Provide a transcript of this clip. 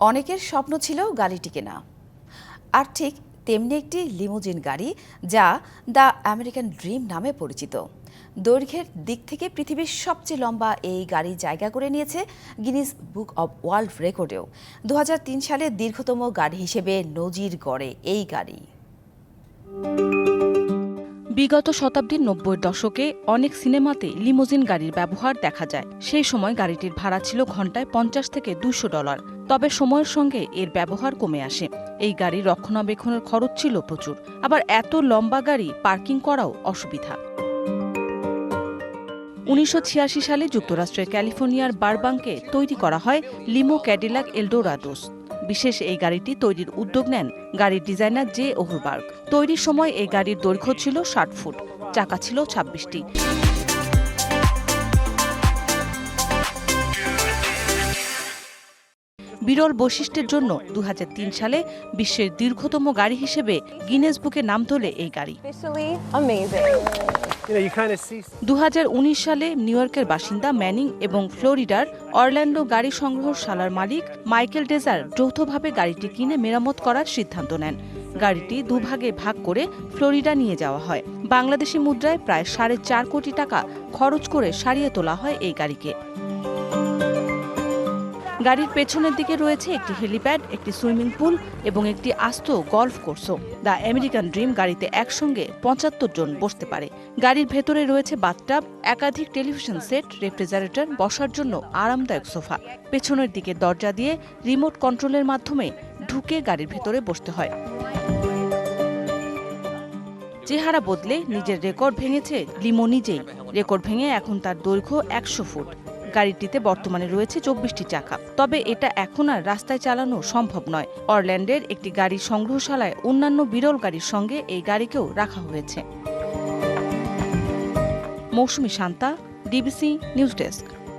অনেকের স্বপ্ন ছিল গাড়িটি কেনা আর ঠিক তেমনি একটি লিমোজিন গাড়ি যা দ্য আমেরিকান ড্রিম নামে পরিচিত। দৈর্ঘ্যের দিক থেকে পৃথিবীর সবচেয়ে লম্বা এই গাড়ি জায়গা করে নিয়েছে গিনিস বুক অব ওয়ার্ল্ড রেকর্ডেও। দু হাজার তিন সালে দীর্ঘতম গাড়ি হিসেবে নজির গড়ে এই গাড়ি। বিগত শতাব্দীর নব্বই দশকে অনেক সিনেমাতে লিমোজিন গাড়ির ব্যবহার দেখা যায়। সেই সময় গাড়িটির ভাড়া ছিল ঘন্টায় পঞ্চাশ থেকে দুশো ডলার। তবে সময়ের সঙ্গে এর ব্যবহার কমে আসে। এই গাড়ির রক্ষণাবেক্ষণের খরচ ছিল প্রচুর। আবার এত লম্বা গাড়ি পার্কিং করাও অসুবিধা। উনিশশো ছিয়াশি সালে যুক্তরাষ্ট্রের ক্যালিফোর্নিয়ার বারবাঙ্কে তৈরি করা হয় লিমো ক্যাডিলাক এলডোরাডোস। বিশেষ এই গাড়িটি তৈরির উদ্যোগ নেন গাড়ির ডিজাইনার জে ওহরবার্গ। তৈরির সময় এই গাড়ির দৈর্ঘ্য ছিল ষাট ফুট, চাকা ছিল ছাব্বিশটি। বিরল বৈশিষ্ট্যের জন্য দু হাজার তিন সালে বিশ্বের দীর্ঘতম গাড়ি হিসেবে গিনেস বুকে নাম তোলে এই গাড়ি। দু সালে নিউ ইয়র্কের বাসিন্দা ম্যানিং এবং ফ্লোরিডার অরল্যান্ডো গাড়ি সংগ্রহশালার মালিক মাইকেল ডেজার যৌথভাবে গাড়িটি কিনে মেরামত করার সিদ্ধান্ত নেন। গাড়িটি দুভাগে ভাগ করে ফ্লোরিডা নিয়ে যাওয়া হয়। বাংলাদেশি মুদ্রায় প্রায় সাড়ে চার কোটি টাকা খরচ করে সারিয়ে তোলা হয় এই গাড়িকে। গাড়ির পেছনের দিকে রয়েছে একটি হেলিপ্যাড, একটি সুইমিং পুল এবং একটি আস্ত গলফ কোর্সও। দ্য আমেরিকান ড্রিম গাড়িতে একসঙ্গে পঁচাত্তর জন বসতে পারে। গাড়ির ভেতরে রয়েছে বাথটাব, একাধিক টেলিভিশন সেট, রেফ্রিজারেটর, বসার জন্য আরামদায়ক সোফা। পেছনের দিকে দরজা দিয়ে রিমোট কন্ট্রোলের মাধ্যমে ঢুকে গাড়ির ভেতরে বসতে হয়। চেহারা বদলে নিজের রেকর্ড ভেঙেছে লিমো নিজেই। রেকর্ড ভেঙে এখন তার দৈর্ঘ্য একশো ফুট। গাড়িটিতে বর্তমানে রয়েছে চব্বিশটি চাকা তবে এটা এখন আর রাস্তায় চালানো সম্ভব নয়। অরল্যান্ডের একটি গাড়ি সংগ্রহশালায় অন্যান্য বিরল গাড়ির সঙ্গে এই গাড়িকেও রাখা হয়েছে। Mousumi Shanta, DBC news desk.